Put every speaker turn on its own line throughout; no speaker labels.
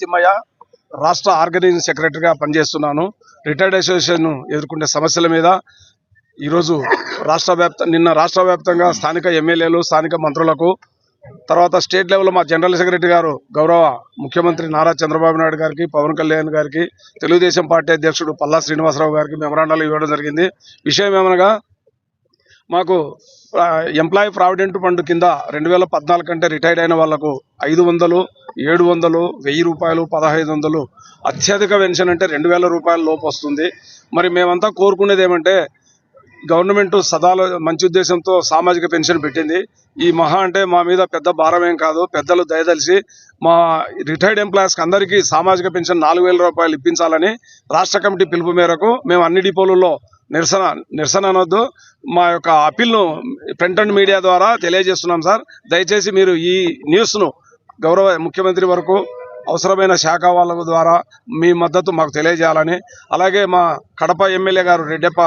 భీమయ్య రాష్ట్ర ఆర్గనైజింగ్ సెక్రటరీగా పనిచేస్తున్నాను. రిటైర్డ్ అసోసియేషన్ ఎదుర్కొనే సమస్యల మీద ఈరోజు రాష్ట్ర వ్యాప్త నిన్న రాష్ట్ర వ్యాప్తంగా స్థానిక ఎమ్మెల్యేలు స్థానిక మంత్రులకు తర్వాత స్టేట్ లెవెల్లో మా జనరల్ సెక్రటరీ గారు గౌరవ ముఖ్యమంత్రి నారా చంద్రబాబు నాయుడు గారికి పవన్ కళ్యాణ్ గారికి తెలుగుదేశం పార్టీ అధ్యక్షుడు పల్లా శ్రీనివాసరావు గారికి మెమరాండాలు ఇవ్వడం జరిగింది. విషయం ఏమనగా మాకు ఎంప్లాయీ ప్రావిడెంట్ ఫండ్ కింద రెండు వేల పద్నాలుగు కంటే రిటైర్డ్ అయిన వాళ్ళకు ఐదు వందలు ఏడు వందలు వెయ్యి రూపాయలు పదహైదు వందలు అత్యధిక పెన్షన్ అంటే రెండు వేల రూపాయల లోపు వస్తుంది. మరి మేమంతా కోరుకునేది ఏమంటే గవర్నమెంట్ సదాల మంచి ఉద్దేశంతో సామాజిక పెన్షన్ పెట్టింది. ఈ మహా అంటే మా మీద పెద్ద భారం ఏం కాదు. పెద్దలు దయదలిసి మా రిటైర్డ్ ఎంప్లాయీస్కి అందరికీ సామాజిక పెన్షన్ నాలుగు వేల రూపాయలు ఇప్పించాలని రాష్ట్ర కమిటీ పిలుపు మేరకు మేము అన్ని డిపోలలో నిరసన నిరసన అనొద్దు. మా యొక్క అప్పీల్ను ప్రింట్ అండ్ మీడియా ద్వారా తెలియజేస్తున్నాం సార్. దయచేసి మీరు ఈ న్యూస్ను గౌరవ ముఖ్యమంత్రి వరకు అవసరమైన శాఖ వాళ్ళ ద్వారా మీ మద్దతు మాకు తెలియజేయాలని అలాగే మా కడప ఎమ్మెల్యే గారు రెడ్డప్ప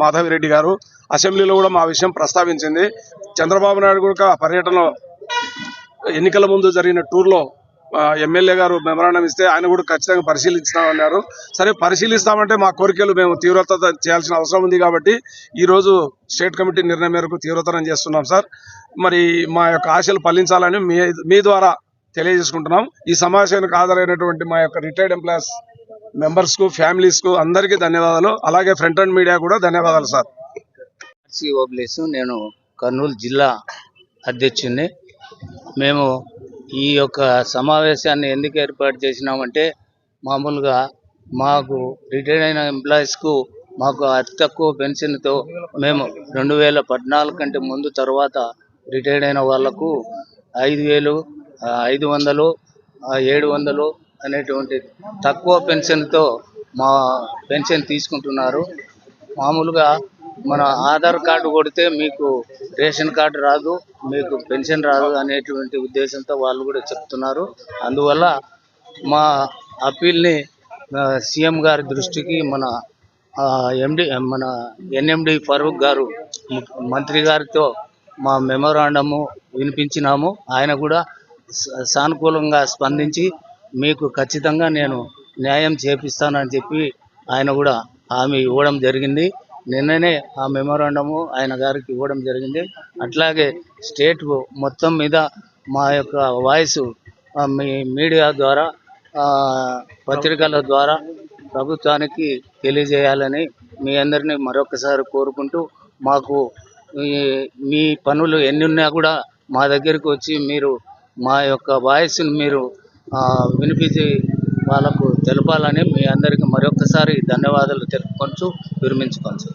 మాధవిరెడ్డి గారు అసెంబ్లీలో కూడా మా విషయం ప్రస్తావించింది. చంద్రబాబు నాయుడు కూడా పర్యటనలో ఎన్నికల ముందు జరిగిన టూర్లో ఎమ్మెల్యే గారు మెమరాండం ఇస్తే ఆయన కూడా ఖచ్చితంగా పరిశీలిస్తామన్నారు. సరే పరిశీలిస్తామంటే మా కోరికలు మేము తీవ్రత చేయాల్సిన అవసరం ఉంది కాబట్టి ఈరోజు స్టేట్ కమిటీ నిర్ణయం మేరకు తీవ్రతరం చేస్తున్నాం సార్. మరి మా యొక్క ఆశలు ఫలించాలని మీ మీ ద్వారా తెలియజేసుకుంటున్నాం. ఈ సమావేశానికి హాజరైనటువంటి మా యొక్క రిటైర్డ్ ఎంప్లాయీస్ మెంబర్స్కు ఫ్యామిలీస్కు అందరికీ ధన్యవాదాలు. అలాగే ఫ్రంట్ అండ్ మీడియా కూడా ధన్యవాదాలు సార్.
ఓబ్లేసు నేను కర్నూలు జిల్లా అధ్యక్షుడిని. మేము ఈ యొక్క సమావేశాన్ని ఎందుకు ఏర్పాటు చేసినామంటే మామూలుగా మాకు రిటైర్డ్ అయిన ఎంప్లాయీస్కు మాకు అతి తక్కువ పెన్షన్తో మేము రెండు వేల పద్నాలుగు కంటే ముందు తర్వాత రిటైర్డ్ అయిన వాళ్ళకు ఐదు వేలు ఐదు వందలు ఏడు వందలు అనేటువంటి తక్కువ పెన్షన్తో మా పెన్షన్ తీసుకుంటున్నారు. మామూలుగా మన ఆధార్ కార్డు కొడితే మీకు రేషన్ కార్డు రాదు మీకు పెన్షన్ రాదు అనేటువంటి ఉద్దేశంతో వాళ్ళు కూడా చెప్తున్నారు. అందువల్ల మా అప్పీల్ని సీఎం గారి దృష్టికి మన ఎండి మన ఎన్ఎండి ఫరూక్ గారు మంత్రి గారితో మా మెమోరాండము వినిపించినాము. ఆయన కూడా సానుకూలంగా స్పందించి మీకు ఖచ్చితంగా నేను న్యాయం చేపిస్తానని చెప్పి ఆయన కూడా హామీ ఇవ్వడం జరిగింది. నిన్ననే ఆ మెమోరాండము ఆయన గారికి ఇవ్వడం జరిగింది. అట్లాగే స్టేట్ మొత్తం మీద మా యొక్క వాయిస్ మీ మీడియా ద్వారా పత్రికల ద్వారా ప్రభుత్వానికి తెలియజేయాలని మీ అందరినీ మరొకసారి కోరుకుంటూ మాకు మీ పనులు ఎన్ని ఉన్నా కూడా మా దగ్గరికి వచ్చి మీరు మా యొక్క వాయిస్ని మీరు వినిపించి వాళ్ళకు తెలపాలని మీ అందరికీ మరొకసారి ధన్యవాదాలు తెలుపుకొనుచు విరమించుకొనుచు